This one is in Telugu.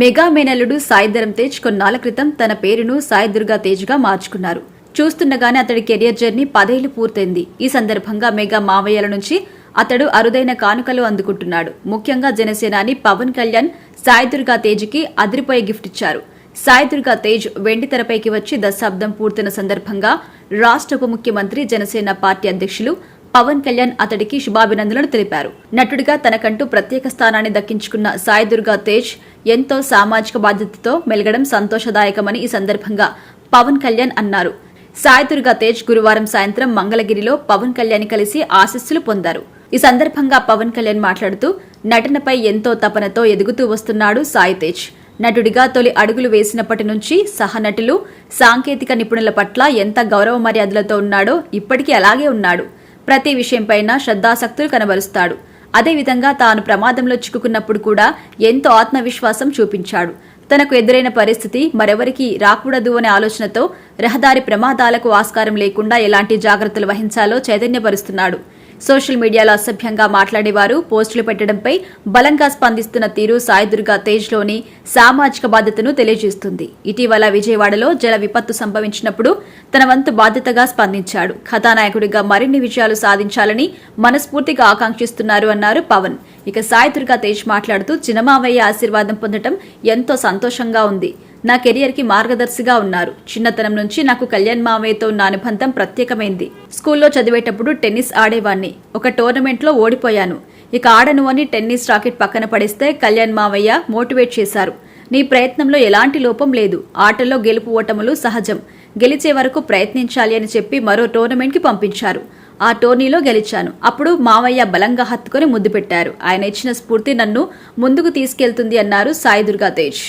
మెగా మేనల్లుడు సాయిధరం తేజ్ కొన్నాళ్ళ క్రితం తన పేరును సాయి దుర్గా తేజ్గా మార్చుకున్నారు. చూస్తుండగానే అతడి కెరియర్ జర్నీ పదేళ్ళు పూర్తయింది. ఈ సందర్భంగా మెగా మావయ్యల నుంచి అతడు అరుదైన కానుకలు అందుకుంటున్నాడు. ముఖ్యంగా జనసేనాని పవన్ కళ్యాణ్ సాయి దుర్గా తేజ్కి అదిరిపోయే గిఫ్ట్ ఇచ్చారు. సాయి దుర్గా తేజ్ వెండి తెరపైకి వచ్చి దశాబ్దం పూర్తయిన సందర్భంగా రాష్ట్ర ఉప ముఖ్యమంత్రి జనసేన పార్టీ అధ్యక్షులు పవన్ కళ్యాణ్ అతడికి శుభాభినందనలు తెలిపారు. నటుడిగా తనకంటూ ప్రత్యేక స్థానాన్ని దక్కించుకున్న సాయి దుర్గా తేజ్ ఎంతో సామాజిక బాధ్యతతో మెలగడం సంతోషదాయకమని ఈ సందర్భంగా పవన్ కళ్యాణ్ అన్నారు. సాయి దుర్గా తేజ్ గురువారం సాయంత్రం మంగళగిరిలో పవన్ కళ్యాణ్ కలిసి ఆశస్సులు పొందారు. ఈ సందర్భంగా పవన్ కళ్యాణ్ మాట్లాడుతూ నటనపై ఎంతో తపనతో ఎదుగుతూ వస్తున్నాడు సాయి తేజ్. నటుడిగా తొలి అడుగులు వేసినప్పటి నుంచి సహనటులు సాంకేతిక నిపుణుల పట్ల ఎంత గౌరవ మర్యాదలతో ఉన్నాడో ఇప్పటికీ అలాగే ఉన్నాడు. ప్రతి విషయంపైన శ్రద్ధాసక్తులు కనబరుస్తాడు. అదేవిధంగా తాను ప్రమాదంలో చిక్కుకున్నప్పుడు కూడా ఎంతో ఆత్మవిశ్వాసం చూపించాడు. తనకు ఎదురైన పరిస్థితి మరెవరికి రాకూడదు అనే ఆలోచనతో రహదారి ప్రమాదాలకు ఆస్కారం లేకుండా ఎలాంటి జాగ్రత్తలు వహించాలో చైతన్యపరుస్తున్నాడు. సోషల్ మీడియాలో అసభ్యంగా మాట్లాడేవారు. పోస్టులు పెట్టడంపై బలంగా స్పందిస్తున్న తీరు సాయిదుర్గా తేజ్లోని సామాజిక బాధ్యతను తెలియజేస్తుంది. ఇటీవల విజయవాడలో జల విపత్తు సంభవించినప్పుడు తన వంతు బాధ్యతగా స్పందించాడు. కథానాయకుడిగా మరిన్ని విజయాలు సాధించాలని మనస్ఫూర్తిగా ఆకాంక్షిస్తున్నారు అన్నారు పవన్. ఇక సాయి దుర్గా తేజ్ మాట్లాడుతూ చిన్నమావయ్య ఆశీర్వాదం పొందడం ఎంతో సంతోషంగా ఉంది. నా కెరియర్కి మార్గదర్శిగా ఉన్నారు. చిన్నతనం నుంచి నాకు కళ్యాణ్ మావయ్యతో ఉన్న అనుబంధం ప్రత్యేకమైంది. స్కూల్లో చదివేటప్పుడు టెన్నిస్ ఆడేవాణ్ణి. ఒక టోర్నమెంట్లో ఓడిపోయాను. ఇక ఆడను అని టెన్నిస్ రాకెట్ పక్కన పడేస్తే కళ్యాణ్ మావయ్య మోటివేట్ చేశారు. నీ ప్రయత్నంలో ఎలాంటి లోపం లేదు. ఆటల్లో గెలుపు ఓటములు సహజం. గెలిచే వరకు ప్రయత్నించాలి అని చెప్పి మరో టోర్నమెంట్కి పంపించారు. ఆ టోర్నీలో గెలిచాను. అప్పుడు మావయ్య బలంగా హత్తుకొని ముద్దు పెట్టారు. ఆయన ఇచ్చిన స్ఫూర్తి నన్ను ముందుకు తీసుకెళ్తుంది అన్నారు సాయి దుర్గా తేజ్